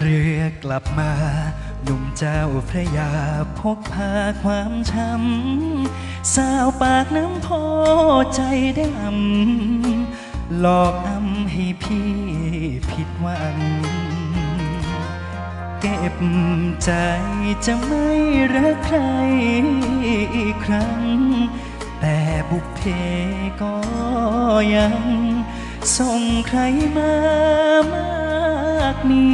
เรือกลับมา หนุ่มเจ้าพระยาพกพาความช้ำ สาวปากน้ำโพใจดำหลอกอำให้พี่ผิดหวัง เก็บใจจะไม่รักใครอีกครั้ง แต่บุพเพก็ยัง ส่งใครมามา กมี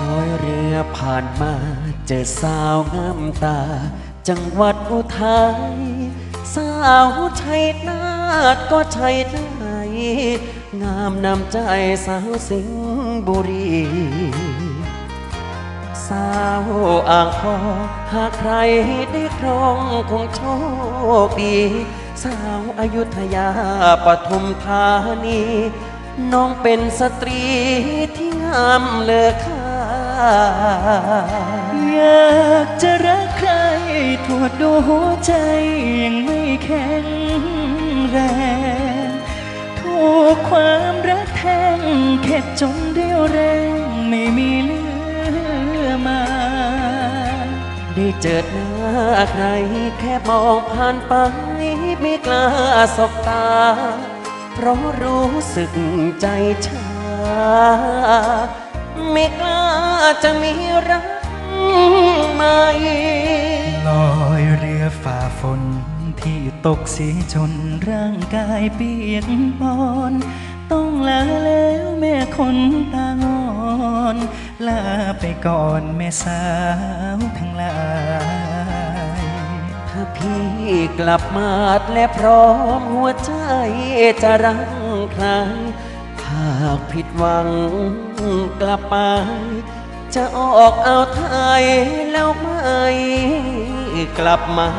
ลอยเรือผ่านมาเจอสาวงามตา จังหวัดอุทัยสาวชัยนาทก็ชัยได้งามนำใจสาวสิงห์บุรีสาวอ่างทองหากใครได้ครองคงโชคดี สาวอายุทยาปทุมธานี น้องเป็นสตรีที่งามเลอค่าอยากจะรักใครตรวดูหัวใจยังไม่แข็งแรงถูกความรักแทงเข็ดจนเดียวแรงไม่มีเหลือมาได้เจอหน้าใครแค่มองผ่านไป ไม่กล้าสบตา เพราะรู้สึกใจชา ไม่กล้าจะมีรักใหม่ลอยเรือฝ่าฝนที่ตกสียจนร่างกายเปียกปอน ต้องลาแล้วแม่คนตางอน ลาไปก่อนแม่สาวทั้งหลายถ้า พี่กลับมาและพร้อมหัวใจจะรักใครหากผิดหวังกลับไป จะออกเอาไทยแล้วไม่กลับมา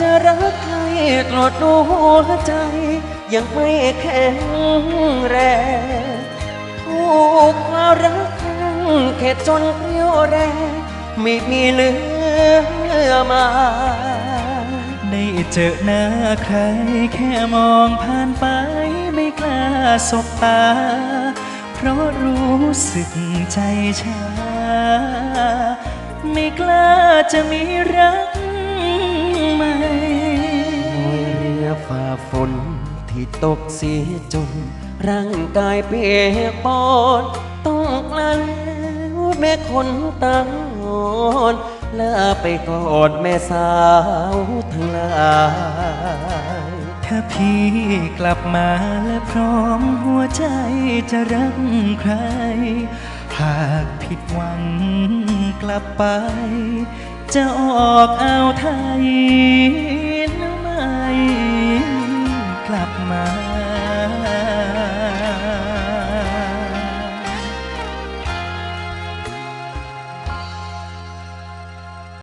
จะรักใครตรวจดูหัวใจ ยังไม่แข็งแรงถูกความรักแทงเข็ดจนเปรี้ยวแรงไม่มีเหลือมาได้เจอหน้าใครแค่มองผ่านไปไม่กล้าสบตา เพราะรู้สึกใจชา ไม่กล้าจะมีรัก ที่ตกเสียจน ร่างกายเปียกปอนต้องกลาแล้วแม่คนตางอนลาไปกอนแม่สาวทั้งหลายถ้าพี่กลับมาและพร้อมหัวใจจะรักใคร หากผิดหวังกลับไป จะออกเอาไทย